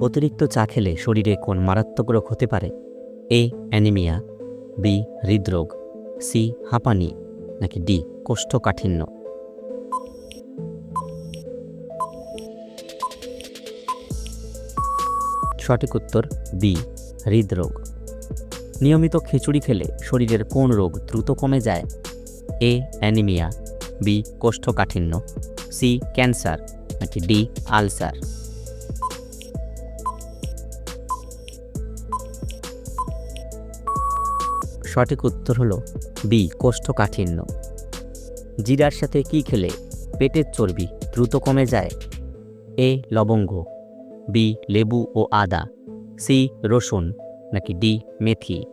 অতিরিক্ত চা খেলে শরীরে কোন মারাত্মক রোগ হতে পারে? এ, অ্যানিমিয়া, বি, হৃদরোগ, সি, হাঁপানি, নাকি ডি, কোষ্ঠকাঠিন্য? সঠিক উত্তর, বি, হৃদরোগ। নিয়মিত খিচুড়ি খেলে শরীরের কোন রোগ দ্রুত কমে যায়? এ, অ্যানিমিয়া, বি, কোষ্ঠকাঠিন্য, সি, ক্যান্সার, নাকি ডি, আলসার? সঠিক উত্তর হলো বি, কোষ্ঠকাঠিন্য। জিরার সাথে কি খেলে পেটের চর্বি দ্রুত কমে যায়? এ, লবঙ্গ। বি, লেবু ও আদা। সি, রসুন। নাকি ডি, মেথি।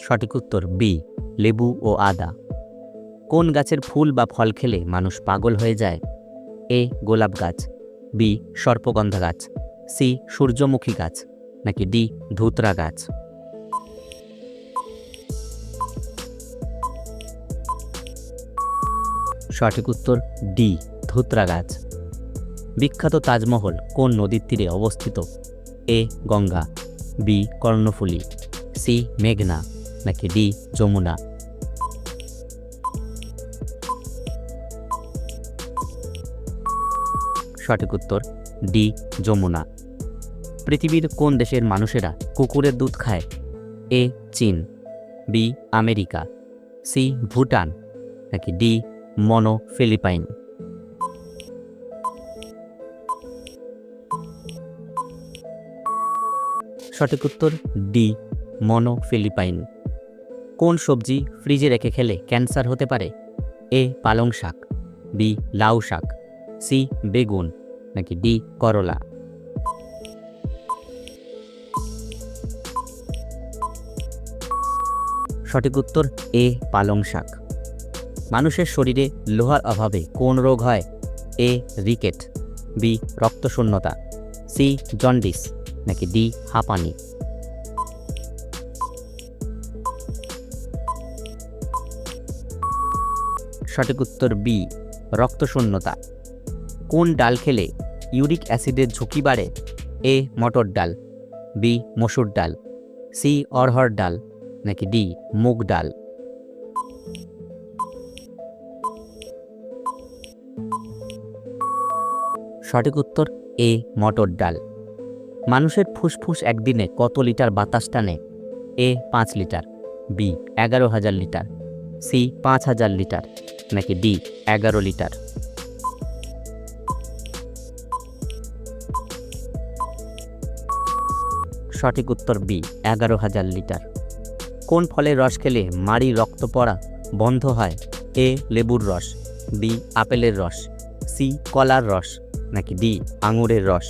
সঠিক উত্তর বি, লেবু ও আদা। কোন গাছের ফুল বা ফল খেলে মানুষ পাগল হয়ে যায়? এ, গোলাপ গাছ। বি, সর্পগন্ধা গাছ। সি, সূর্যমুখী গাছ। নাকি ডি, ধুতরা গাছ। সঠিক উত্তর ডি, ধুতরা গাছ। বিখ্যাত তাজমহল কোন নদীর তীরে অবস্থিত? A, Ganga. B, Karnaphuli. C, মেঘনা। নাকি ডি, যমুনা। সঠিক উত্তর, ডি, যমুনা। পৃথিবীর কোন দেশের মানুষেরা কুকুরের দুধ খায়? A, China. B, America. C, Bhutan. নাকি ডি মনো ফিলিপাইন সঠিক উত্তর, ডি মনো ফিলিপাইন কোন সবজি ফ্রিজে রেখে খেলে ক্যান্সার হতে পারে? এ, পালং শাক। বি, লাউ শাক। সি, বেগুন। নাকি ডি, করলা? সঠিক উত্তর, এ, পালং শাক। মানুষের শরীরে লোহার অভাবে কোন রোগ হয়? A, ricket. B, রক্তশূন্যতা। C, jaundice. নাকি ডি, হাঁপানি। সঠিক উত্তর, বি, রক্তশূন্যতা। কোন ডাল খেলে ইউরিক অ্যাসিডের ঝুঁকি বাড়ে এ মটর ডাল, বি মসুর ডাল, সি অরহর ডাল, নাকি ডি মুগ ডাল। সঠিক উত্তর এ মটর ডাল। মানুষের ফুসফুস একদিনে কত লিটার বাতাস টানে? এ পাঁচ লিটার, বি এগারো হাজার লিটার, সি পাঁচ হাজার লিটার, নাকি ডি এগারো লিটার। সঠিক উত্তর বি, এগারো হাজার লিটার। কোন ফলের রস খেলে মাড়ি রক্ত পড়া বন্ধ হয়? এ, লেবুর রস, বি, আপেলের রস, সি, কলার রস, নাকি ডি, আঙুরের রস?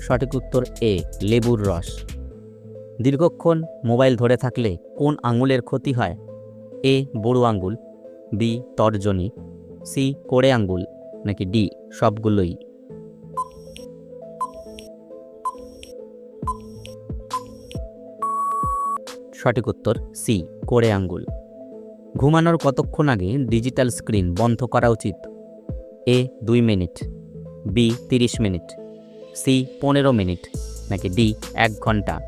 সঠিক উত্তর এ, লেবুর রস। দীর্ঘক্ষণ মোবাইল ধরে থাকলে কোন আঙুলের ক্ষতি হয়? এ, বড় আঙ্গুল বি, তর্জনী, সি, কোড়ে আঙ্গুল নাকি ডি, সবগুলোই। সঠিক উত্তর, সি কোড়ে আঙ্গুল। ঘুমানোর কতক্ষণ আগে ডিজিটাল স্ক্রিন বন্ধ করা উচিত? এ, দুই মিনিট। বি, তিরিশ মিনিট। সি, পনেরো মিনিট। নাকি ডি, এক ঘণ্টা।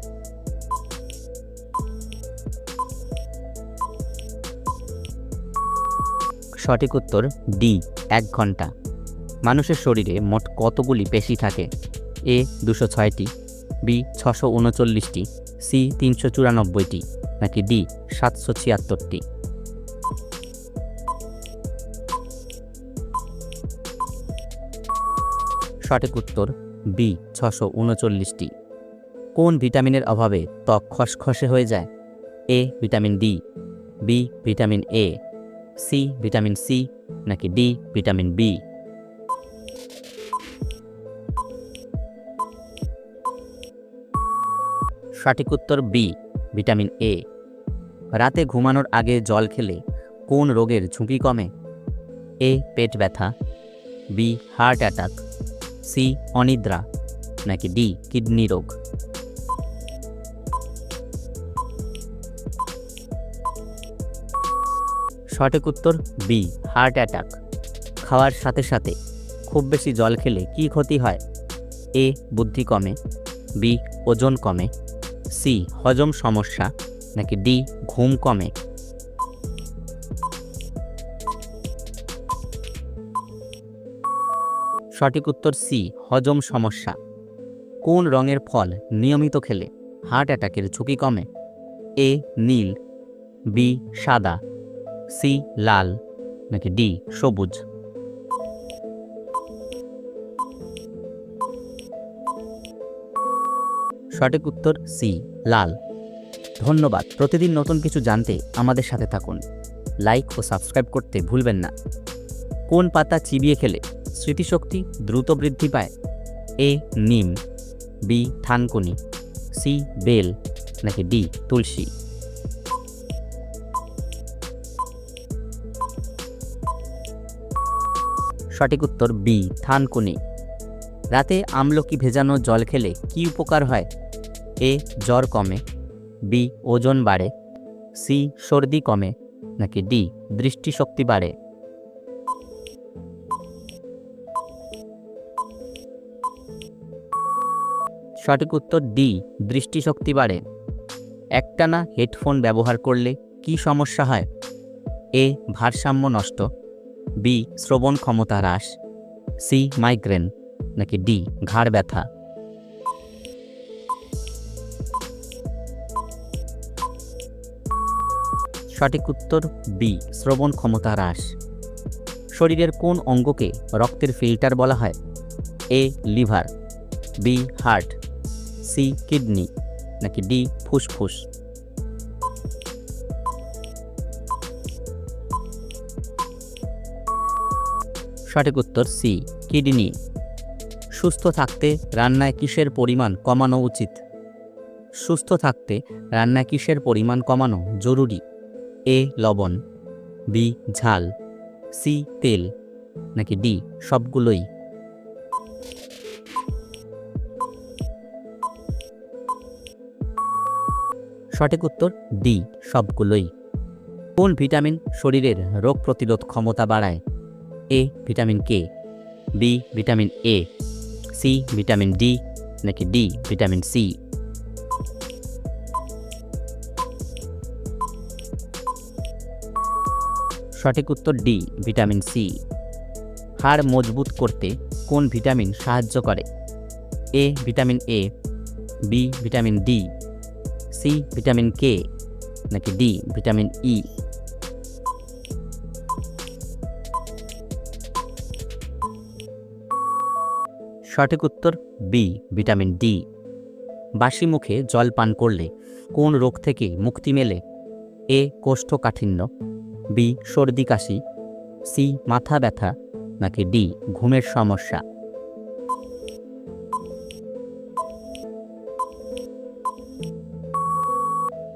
সঠিক উত্তর, ডি, এক ঘণ্টা। মানুষের শরীরে মোট কতগুলি পেশি থাকে? এ দুশো ছয়টি, বি ছশো উনচল্লিশটি, সি তিনশো চুরানব্বইটি, নাকি ডি সাতশো ছিয়াত্তরটি? সঠিক উত্তর, বি ছশো উনচল্লিশটি। কোন ভিটামিনের অভাবে ত্বক খসখসে হয়ে যায়? A vitamin D, B vitamin A, C vitamin C, নাকি ডি ভিটামিন বি? সঠিক উত্তর বি ভিটামিন এ রাতে ঘুমানোর আগে জল খেলে কোন রোগের ঝুঁকি কমে? এ পেট ব্যথা। বি হার্ট অ্যাটাক সি অনিদ্রা। নাকি ডি কিডনি রোগ। সঠিক উত্তর বি হার্ট অ্যাটাক খাওয়ার সাথে সাথে খুব বেশি জল খেলে কি ক্ষতি হয়? এ বুদ্ধি কমে। বি ওজন কমে। সি, হজম সমস্যা, নাকি ডি, ঘুম কমে? সঠিক উত্তর সি, হজম সমস্যা। কোন রঙের ফল নিয়মিত খেলে? হার্ট অ্যাটাকের ঝুঁকি কমে। এ, নীল, বি, সাদা, সি, লাল, নাকি ডি, সবুজ? সঠিক উত্তর সি, লাল। ধন্যবাদ। প্রতিদিন নতুন কিছু জানতে আমাদের সাথে থাকুন। লাইক ও সাবস্ক্রাইব করতে ভুলবেন না। কোন পাতা চিবিয়ে খেলে স্মৃতিশক্তি দ্রুত বৃদ্ধি পায়? এ, নিম, বি, থানকুনি, সি, বেল, নাকি ডি, তুলসী? সঠিক উত্তর বি, থানকুনি। রাতে আমলকি ভেজানো জল খেলে কি উপকার হয়? এ, জ্বর কমে। বি, ওজন বাড়ে। সি, সর্দি কমে। নাকি ডি, দৃষ্টিশক্তি বাড়ে। সঠিক উত্তর ডি, দৃষ্টিশক্তি বাড়ে। একটানা হেডফোন ব্যবহার করলে কি সমস্যা হয়? এ, ভারসাম্য নষ্ট। বি শ্রবণ ক্ষমতা হ্রাস। C, migraine. নাকি ডি, ঘাড় ব্যথা? সঠিক উত্তর বি, শ্রবণ ক্ষমতা হ্রাস। শরীরের কোন অঙ্গকে রক্তের ফিল্টার বলা হয়? A, liver, B, heart, C, kidney, নাকি ডি, ফুসফুস? সঠিক উত্তর সি, কিডনি। সুস্থ থাকতে রান্নায় কিসের পরিমাণ কমানো উচিত? সুস্থ থাকতে রান্নায় কিসের পরিমাণ কমানো জরুরি? এ, লবণ, বি, ঝাল, সি, তেল, নাকি ডি, সবগুলোই? সঠিক উত্তর, ডি, সবগুলোই। কোন ভিটামিন শরীরের রোগ প্রতিরোধ ক্ষমতা বাড়ায়? A, vitamin K, B, vitamin A. C, vitamin D, নাকি ডি, ভিটামিন সি? সঠিক উত্তর ডি, ভিটামিন সি। হাড় মজবুত করতে কোন ভিটামিন সাহায্য করে? A, vitamin A, B, vitamin D, C, vitamin K, নাকি ডি, ভিটামিন ই? সঠিক উত্তর বি, ভিটামিন ডি। বাসি মুখে জল পান করলে কোন রোগ থেকে মুক্তি মেলে? এ, কোষ্ঠকাঠিন্য, বি, সর্দি কাশি, সি, মাথা ব্যথা, নাকি ডি, ঘুমের সমস্যা?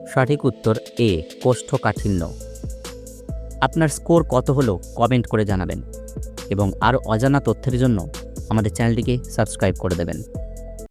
সঠিক উত্তর এ, কোষ্ঠকাঠিন্য। আপনার স্কোর কত হলো কমেন্ট করে জানাবেন এবং আরও অজানা তথ্যের জন্য আমাদের চ্যানেলটিকে সাবস্ক্রাইব করে দেবেন।